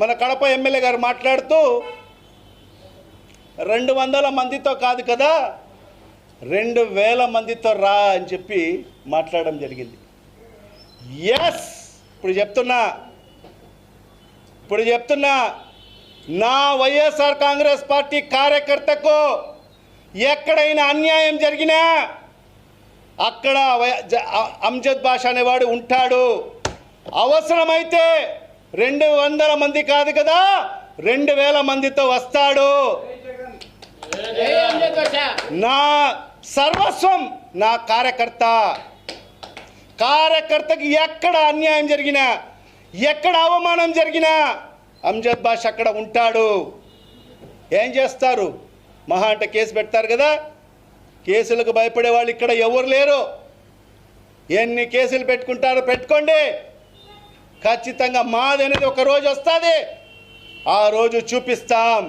మన కడప ఎమ్మెల్యే గారు మాట్లాడుతూ రెండు వందల మందితో కాదు కదా రెండు వేల మందితో రా అని చెప్పి మాట్లాడడం జరిగింది. ఎస్ ఇప్పుడు చెప్తున్నా. ఇప్పుడు చెప్తున్నా. నా వైఎస్ఆర్ కాంగ్రెస్ పార్టీ కార్యకర్తకు ఎక్కడైనా అన్యాయం జరిగినా అక్కడ వై- జ- అమ్జద్ అనేవాడు ఉంటాడు. అవసరమైతే రెండు వందల మంది కాదు కదా రెండు వేల మందితో వస్తాడు. నా సర్వస్వం నా కార్యకర్త. కార్యకర్తకి ఎక్కడ అన్యాయం జరిగినా ఎక్కడ అవమానం జరిగినా అంజద్ బాష్ అక్కడ ఉంటాడు. ఏం చేస్తారు? మహా అంటే కేసు పెడతారు కదా. కేసులకు భయపడే వాళ్ళు ఇక్కడ ఎవరు లేరు. ఎన్ని కేసులు పెట్టుకుంటారో పెట్టుకోండి. ఖచ్చితంగా మాది అనేది ఒక రోజు వస్తుంది. ఆ రోజు చూపిస్తాం.